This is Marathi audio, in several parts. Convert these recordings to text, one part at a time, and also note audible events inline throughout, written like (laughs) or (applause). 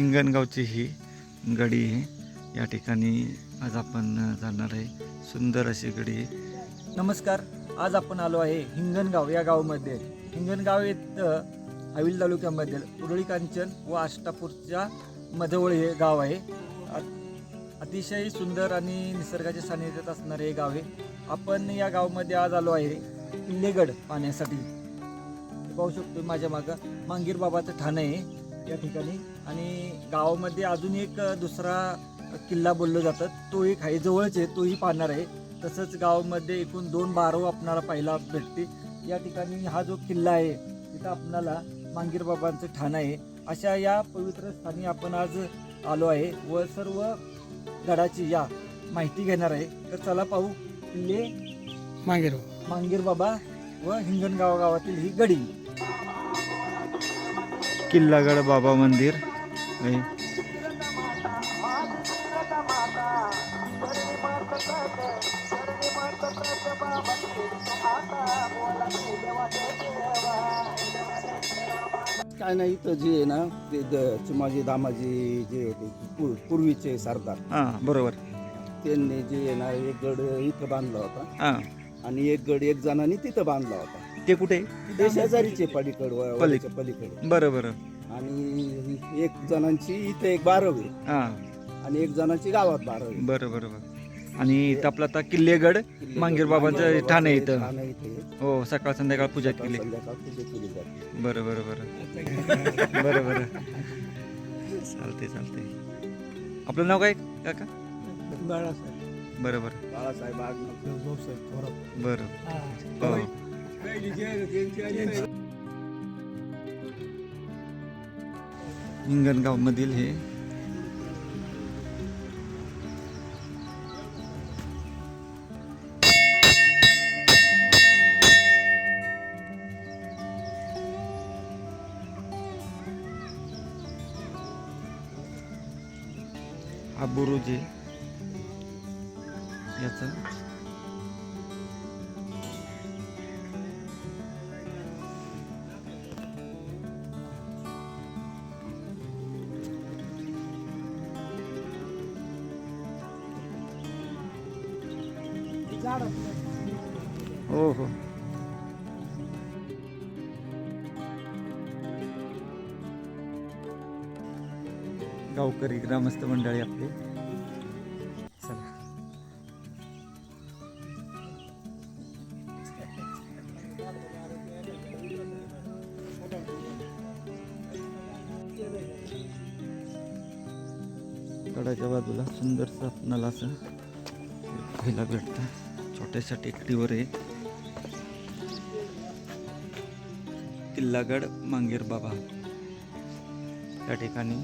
हिंगणगावची ही गडी आहे. या ठिकाणी आज आपण जाणार आहे. सुंदर अशी गडी आहे. नमस्कार. आज आपण आलो आहे हिंगणगाव या गावामध्ये. हिंगणगाव येथं हवील तालुक्यामध्ये उरळी कांचन व आष्टापूरच्या मधवळ हे गाव आहे. अतिशय सुंदर आणि निसर्गाच्या सानिध्यात असणारे हे गाव आहे. आपण या गावामध्ये आज आलो आहे किल्लेगड पाहण्यासाठी. पाहू शकतो माझ्या मागं. मांगीर बाबाचं ठाणं आहे. या ठिकाणी आणि गावामध्ये अजून एक दुसरा किल्ला बोललं जातं. तो एक आहे जवळच आहे तोही पाहणार आहे. तसंच गावामध्ये एकूण दोन बारव आपणाला पाहायला भेटते या ठिकाणी हा जो किल्ला आहे तिथं आपणाला मांगीर बाबांचं ठाणं आहे. अशा या पवित्र स्थानी आपण आज आलो आहे. व सर्व गडाची या माहिती घेणार आहे. तर चला पाहू किल्ले मागेर मांगीर बाबा व हिंगणगाव गावातील ही गडी. किल्लागड बाबा मंदिर. काय नाही इथं जे आहे ना ते द- चिमाजी दामाजी जे होते पूर- पूर्वीचे सरदार. हां बरोबर. त्यांनी जे आहे ना एक गड इथं बांधला होता. हां. आणि एक गड एक जणांनी तिथं बांधला होता. ते कुठे? ते शेजारीचे पलीकड व- पली- वड्याच्या पलीकडे. बरं बरं. आणि एक जणांची इथे एक बारावी हां. आणि एक जणांची गावात बारावी बरं बरं बरं. आणि इथं आपलं आता किल्लेगड मांगीर बाबांचं ठाणं इथं. ठाणं इथे. हो सकाळ संध्याकाळ पूजा केली. संध्याकाळ पूजा केली जाते. बरं बरं बरं. (laughs) बरं बरं. चालते चालते आपलं नाव काय काका? बाळासाहेब. बरं बरं. बाळासाहेब बरं. हो. हिंगणगावमधील हे. हा बुरुज आहे याचा. हो हो गावकरी ग्रामस्थ मंडळी आपले. चला. कडाच्या बाजूला सुंदरसं आपणाला असं पाहायला भेटतं छोट्याशा टेकडीवर आहे. किल्लागड मांगीर बाबा. त्या ठिकाणी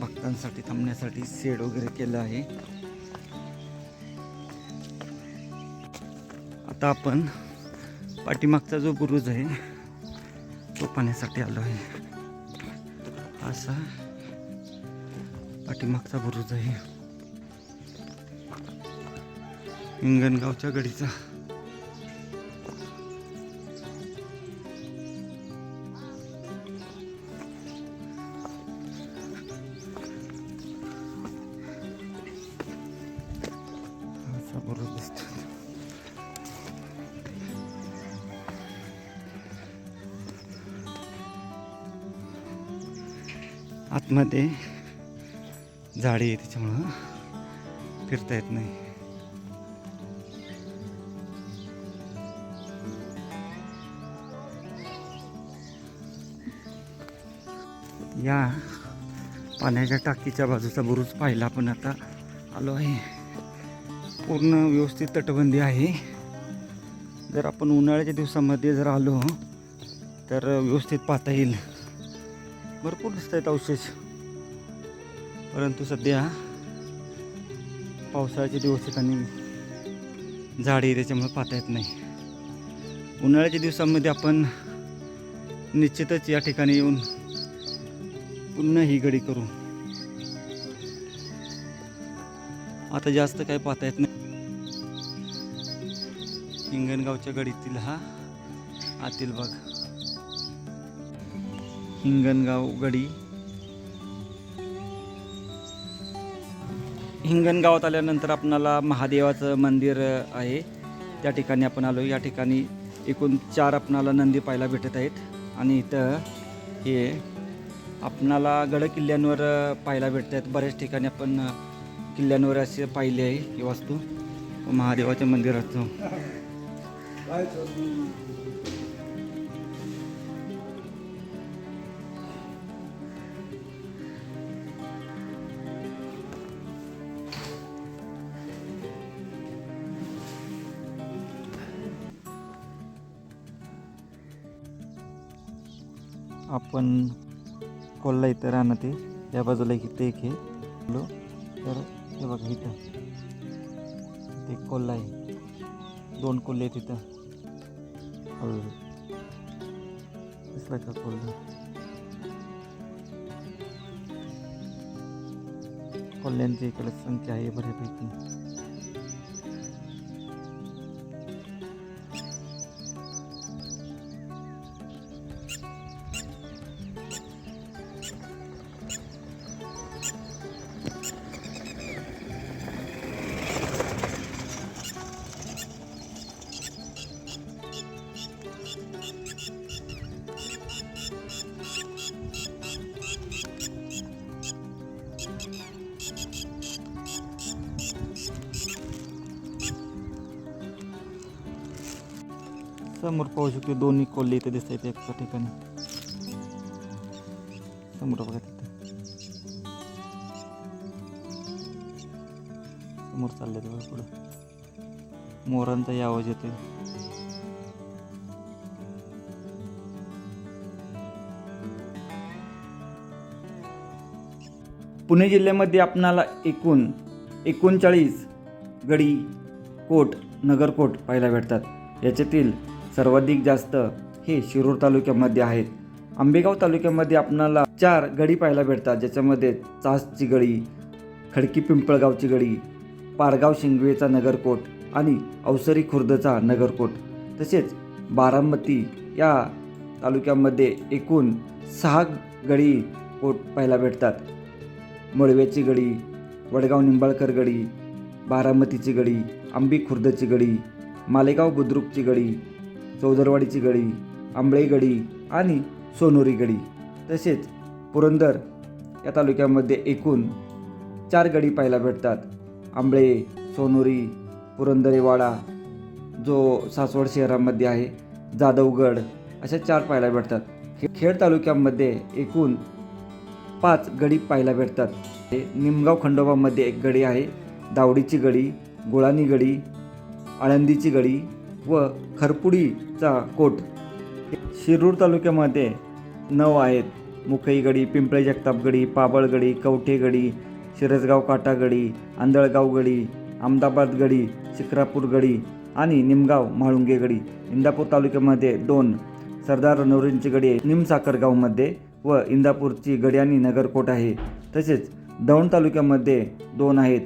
भक्तांसाठी थांबण्यासाठी शेड वगैरे केलं आहे. आता आपण पाठीमागचा जो बुरुज आहे तो पाहण्यासाठी आलो आहे. असा पाठीमागचा बुरुज आहे. हिंगणगावच्या गडीचा. आतमध्ये झाडी आहे त्याच्यामुळं फिरता येत नाही. या पाण्याच्या टाकीच्या बाजूचा बुरुज पाहिला आपण आता. आलो आहे. पूर्ण व्यवस्थित तटबंदी आहे. जर आपण उन्हाळ्याच्या दिवसामध्ये जर आलो तर व्यवस्थित पाहता येईल. भरपूर दिसत आहेत अवशेष. परंतु सध्या पावसाळ्याचे दिवस आहेत आणि झाडे त्याच्यामुळे पाहता येत नाही. उन्हाळ्याच्या दिवसामध्ये आपण निश्चितच या ठिकाणी येऊन पुन्हा ही गडी करू. आता जास्त काय पाहता येत नाही. हिंगणगावच्या गडीतील हा आतील भाग. हिंगणगाव गडी हिंगणगावात आल्यानंतर आपणाला महादेवाचं मंदिर आहे. त्या ठिकाणी आपण आलो या ठिकाणी एकूण चार आपणाला नंदी पाहायला भेटत आहेत. आणि इथं हे आपणाला गड किल्ल्यांवर पाहायला भेटत आहेत बऱ्याच ठिकाणी आपण किल्ल्यांवर असे पाहिले आहे ही वास्तू. महादेवाच्या मंदिराचं आपण कोल्हा इथं राहणं ते. या बाजूला एक इथं एक आहे. हॅलो. तर हे बघा इथं. ते कोल्हा आहे. दोन कोल्हे आहेत इथं. हळूहळू. दिसला का कोल्हा? कोल्ह्यांची इकडे संख्या आहे बऱ्यापैकी. समोर पाहू शकतो दोन्ही कोल्हे इथे दिसत आहेत एका ठिकाणी. समोर बघा तिथे. समोर चालले ते बघा पुढं. मोरांचाही आवाज येतोय. पुणे जिल्ह्यामध्ये आपणाला एकूण एकोणचाळीस गडी कोट नगरकोट पाहायला भेटतात. याच्यातील सर्वाधिक जास्त हे शिरूर तालुक्यामध्ये आहेत. आंबेगाव तालुक्यामध्ये आपणाला चार गडी पाहायला भेटतात. ज्याच्यामध्ये चासची गडी खडकी पिंपळगावची गडी पारगाव शिंगवेचा नगरकोट आणि अवसरी खुर्दचा नगरकोट. तसेच बारामती या तालुक्यामध्ये एकूण सहा गडी कोट पाहायला भेटतात. मळव्याची गडी वडगाव निंबाळकर गडी बारामतीची गडी आंबी खुर्दची गडी मालेगाव बुद्रुकची गडी चौदरवाडीची गडी आंबळे गडी आणि सोनोरी गडी. तसेच पुरंदर या तालुक्यामध्ये एकूण चार गडी पाहायला भेटतात. आंबळे सोनोरी पुरंदरेवाडा जो सासवड शहरामध्ये आहे जाधवगड अशा चार पाहायला भेटतात. खे खेड तालुक्यामध्ये एकूण पाच गडी पाहायला भेटतात. हे निमगाव खंडोबामध्ये एक गडी आहे दावडीची गडी गुळानी गडी आळंदीची गडी व खरपुडीचा कोट. शिरूर तालुक्यामध्ये नऊ आहेत. मुखई गडी पिंपळे जगताप गडी कवठेगडी कवठे गडी शिरसगाव काटागडी आंधळगाव गडी अहमदाबाद गडी शिक्रापूर गडी आणि निमगाव म्हाळुंगे गडी. इंदापूर तालुक्यामध्ये दोन सरदार रणवरींची गडी आहे. व इंदापूरची गडी आणि नगरकोट आहे. तसेच दौंड तालुक्यामध्ये दोन आहेत.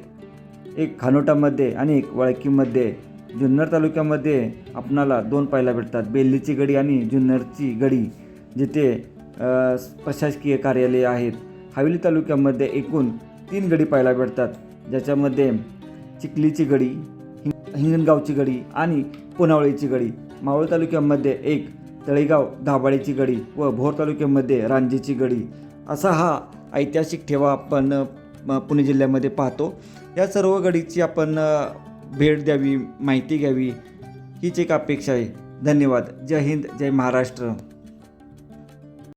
एक खानोटामध्ये आणि एक वळकीमध्ये जुन्नर तालुक्यामध्ये आपणाला दोन पाहायला भेटतात बेल्लीची गडी आणि जुन्नरची गडी जिथे प्रशासकीय कार्यालये आहेत. हवेली तालुक्यामध्ये एकूण तीन गडी पाहायला भेटतात ज्याच्यामध्ये चिखलीची गडी हिंगणगावची गडी आणि पुनावळीची गडी. मावळ तालुक्यामध्ये एक तळेगाव धाबाळीची गडी व भोर तालुक्यामध्ये रांजीची गडी. असा हा ऐतिहासिक ठेवा आपण पुणे जिल्ह्यामध्ये पाहतो. या सर्व गडीची आपण भेट द्यावी माहिती घ्यावी. हीच एक अपेक्षा आहे. धन्यवाद. जय हिंद जय महाराष्ट्र.